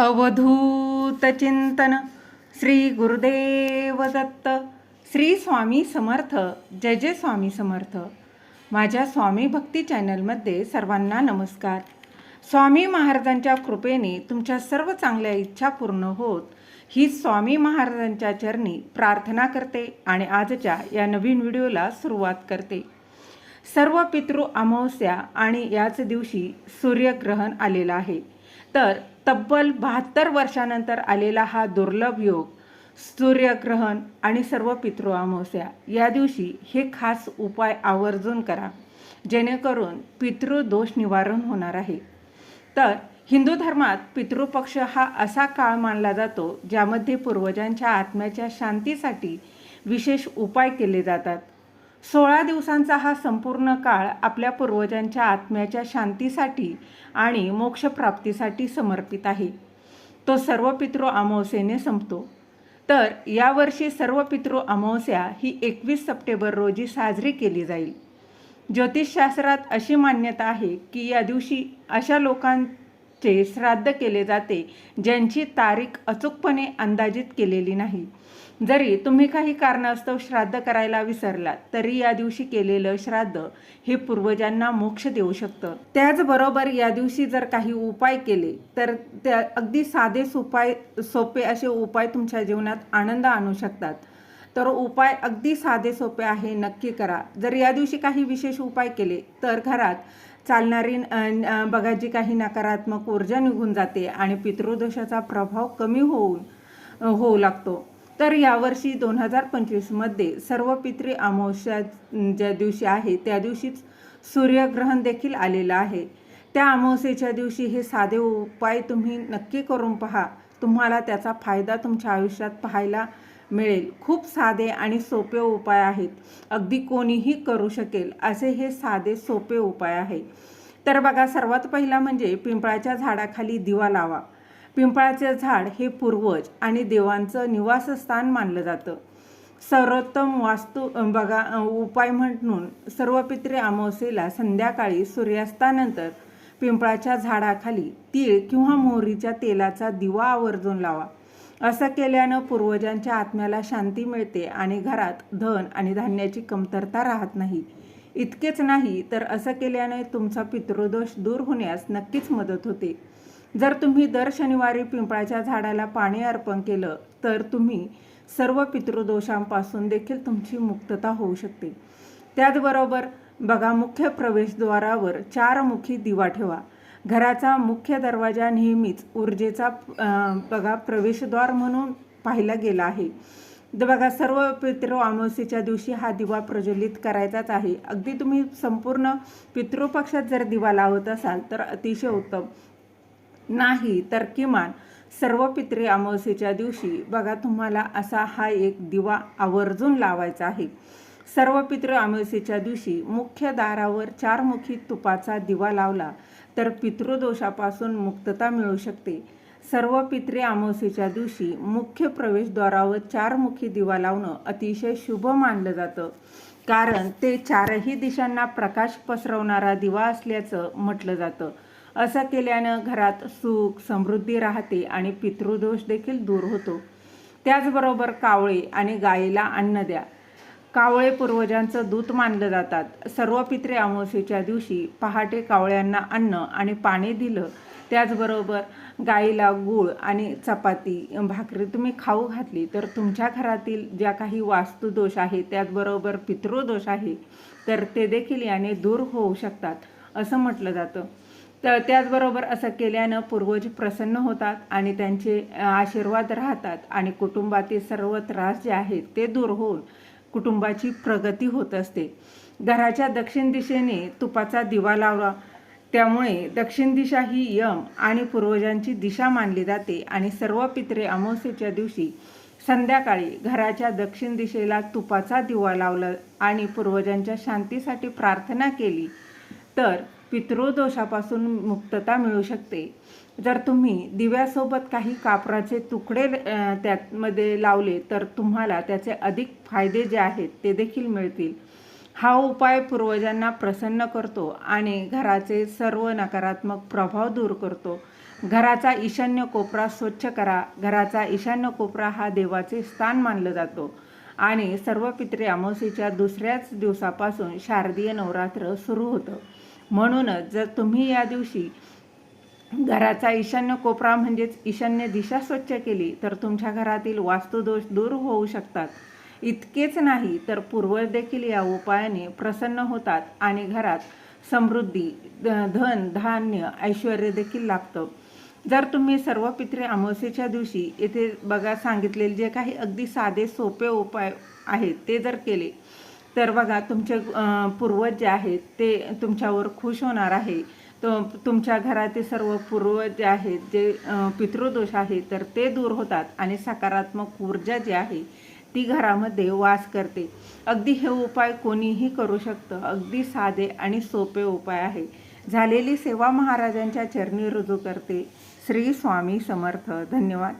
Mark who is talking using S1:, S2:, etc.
S1: अवधूत चिंतन श्री गुरुदेव दत्त श्री स्वामी समर्थ जय जय स्वामी समर्थ. माझ्या स्वामी भक्ती चॅनलमध्ये सर्वांना नमस्कार. स्वामी महाराजांच्या कृपेने तुमच्या सर्व चांगल्या इच्छा पूर्ण होत ही स्वामी महाराजांच्या चरणी प्रार्थना करते आणि आजच्या या नवीन व्हिडिओला सुरुवात करते. सर्व पितृ अमावस्या आणि याच दिवशी सूर्यग्रहण आलेलं आहे. तर तब्बल बहात्तर वर्षानंतर आलेला हा दुर्लभ योग सूर्यग्रहण आणि सर्व पितृ अमावस्या या दिवशी हे खास उपाय आवर्जून करा जेणेकरून पितृदोष निवारण होणार आहे. तर हिंदू धर्मात पितृपक्ष हा असा काळ मानला जातो ज्यामध्ये पूर्वजांच्या आत्म्याच्या शांतीसाठी विशेष उपाय केले जातात. सोळा दिवसांचा हा संपूर्ण काळ आपल्या पूर्वजांच्या आत्म्याच्या शांतीसाठी आणि मोक्षप्राप्तीसाठी समर्पित आहे. तो सर्व पितृ अमावस्येने संपतो. तर यावर्षी सर्व पितृ अमावस्या ही एकवीस सप्टेंबर रोजी साजरी केली जाईल. ज्योतिषशास्त्रात अशी मान्यता आहे की या दिवशी अशा लोकांचे श्राद्ध केले जाते ज्यांची तारीख अचूकपणे अंदाजित केलेली नाही. जरी तुम्ही काही कारणास्तव श्राद्ध करायला विसरलात तरी या दिवशी केलेलं श्राद्ध हे पूर्वजांना मोक्ष देऊ शकतं. त्याचबरोबर या दिवशी जर काही उपाय केले तर त्या अगदी साधे सोपाय सोपे असे उपाय तुमच्या जीवनात आनंद आणू शकतात. तर उपाय अगदी साधे सोपे आहे नक्की करा. जर या दिवशी काही विशेष उपाय केले तर घरात चालणारी बघा जी काही नकारात्मक ऊर्जा निघून जाते आणि पितृदोषाचा प्रभाव कमी होऊन होऊ लागतो. तर यावर्षी दोन हजार पंचवीसमध्ये सर्व पितृ अमावस्या ज्या दिवशी आहे त्या दिवशीच सूर्यग्रहण देखील आलेलं आहे. त्या अमावस्येच्या दिवशी हे साधे उपाय तुम्ही नक्की करून पहा. तुम्हाला त्याचा फायदा तुमच्या आयुष्यात पाहायला मिळेल. खूप साधे आणि सोपे उपाय आहेत. अगदी कोणीही करू शकेल असे हे साधे सोपे उपाय आहे. तर बघा सर्वात पहिला म्हणजे पिंपळाच्या झाडाखाली दिवा लावा. पिंपळाचे झाड हे पूर्वज आणि देवांचं निवासस्थान मानलं जातं. सर्वोत्तम वास्तू बघा उपाय म्हणून सर्व पित्रे अमावस्येला संध्याकाळी सूर्यास्तानंतर पिंपळाच्या झाडाखाली तीळ किंवा मोहरीच्या तेलाचा दिवा आवर्जून लावा. असं केल्यानं पूर्वजांच्या आत्म्याला शांती मिळते आणि घरात धन आणि धान्याची कमतरता राहत नाही. इतकेच नाही तर असं केल्याने तुमचा पितृदोष दूर होण्यास नक्कीच मदत होते. जर तुम्ही दर शनिवारी पिंपळाच्या झाडाला पाणी अर्पण केलं तर तुम्ही सर्व पितृदोषांपासून देखील तुमची मुक्तता होऊ शकते. त्याचबरोबर बघा मुख्य प्रवेशद्वारावर चारमुखी दिवा ठेवा. घराचा मुख्य दरवाजा नेहमीच ऊर्जेचा अं, बघा प्रवेशद्वार म्हणून पाहिला गेला आहे. बघा सर्व पितृ अमावस्येच्या दिवशी हा दिवा प्रज्वलित करायचाच आहे. अगदी तुम्ही संपूर्ण पितृपक्षात जर दिवा लावत असाल तर अतिशय उत्तम. नाही तर किमान सर्व पित्रे अमावस्येच्या दिवशी बघा तुम्हाला असा हा एक दिवा आवर्जून लावायचा आहे. सर्व पितृ अमावस्येच्या दिवशी मुख्य दारावर चारमुखी तुपाचा दिवा लावला तर पितृदोषापासून मुक्तता मिळू शकते. सर्व पित्रे अमावस्येच्या दिवशी मुख्य प्रवेशद्वारावर चारमुखी दिवा लावणं अतिशय शुभ मानलं जातं. कारण ते चारही दिशांना प्रकाश पसरवणारा दिवा असल्याचं म्हटलं जातं. असं केल्यानं घरात सुख समृद्धी राहते आणि पितृदोष देखील दूर होतो. त्याचबरोबर कावळे आणि गायीला अन्न द्या. कावळे पूर्वजांचं दूत मानलं जातात. सर्व पित्रे अमावस्येच्या दिवशी पहाटे कावळ्यांना अन्न आणि पाणी दिलं. त्याचबरोबर गाईला गूळ आणि चपाती भाकरी तुम्ही खाऊ घातली तर तुमच्या घरातील ज्या काही वास्तुदोष आहे त्याचबरोबर पितृदोष आहे तर ते देखील याने दूर होऊ शकतात असं म्हटलं जातं. तर त्याचबरोबर असं केल्यानं पूर्वज प्रसन्न होतात आणि त्यांचे आशीर्वाद राहतात आणि कुटुंबातील सर्व त्रास जे आहेत ते दूर होऊन कुटुंबाची प्रगती होत असते. घराच्या दक्षिण दिशेने तुपाचा दिवा लावला त्यामुळे दक्षिण दिशा ही यम आणि पूर्वजांची दिशा मानली जाते आणि सर्व पित्रे अमावस्येच्या दिवशी संध्याकाळी घराच्या दक्षिण दिशेला तुपाचा दिवा लावला आणि पूर्वजांच्या शांतीसाठी प्रार्थना केली. तर पितृदोषापासून मुक्तता मिळू शकते. जर तुम्ही दिव्यासोबत काही कापराचे तुकडे त्यामध्ये लावले तर तुम्हाला त्याचे अधिक फायदे जे आहेत ते देखील मिळतील. हा उपाय पूर्वजांना प्रसन्न करतो आणि घराचे सर्व नकारात्मक प्रभाव दूर करतो. घराचा ईशान्य कोपरा स्वच्छ करा. घराचा ईशान्य कोपरा हा देवाचे स्थान मानलं जातो. आणि सर्व पित्रे अमावस्येच्या दुसऱ्याच दिवसापासून शारदीय नवरात्र सुरू होतं. म्हणूनच जर तुम्ही या दिवशी घराचा ईशान्य कोपरा म्हणजेच ईशान्य दिशा स्वच्छ केली तर तुमच्या घरातील वास्तुदोष दूर होऊ शकतात. इतकेच नाही तर पूर्वज देखील या उपायाने प्रसन्न होतात आणि घरात समृद्धी धन धान्य ऐश्वर देखील लागतं. जर तुम्ही सर्व पित्रे अमावस्येच्या दिवशी येथे बघा सांगितलेले जे काही अगदी साधे सोपे उपाय आहेत ते जर केले तर बघा तुमचे पूर्वज जे आहेत ते तुमच्यावर खुश होणार आहे. तो तुमच्या घरातील सर्व पूर्वज जे आहेत जे पितृदोष आहे तर ते दूर होतात आणि सकारात्मक ऊर्जा जी आहे ती घरामध्ये वास करते. अगदी हे उपाय कोणीही करू शकतं. अगदी साधे आणि सोपे उपाय आहे. झालेली सेवा महाराजांच्या चरणी रुजू करते. श्री स्वामी समर्थ. धन्यवाद.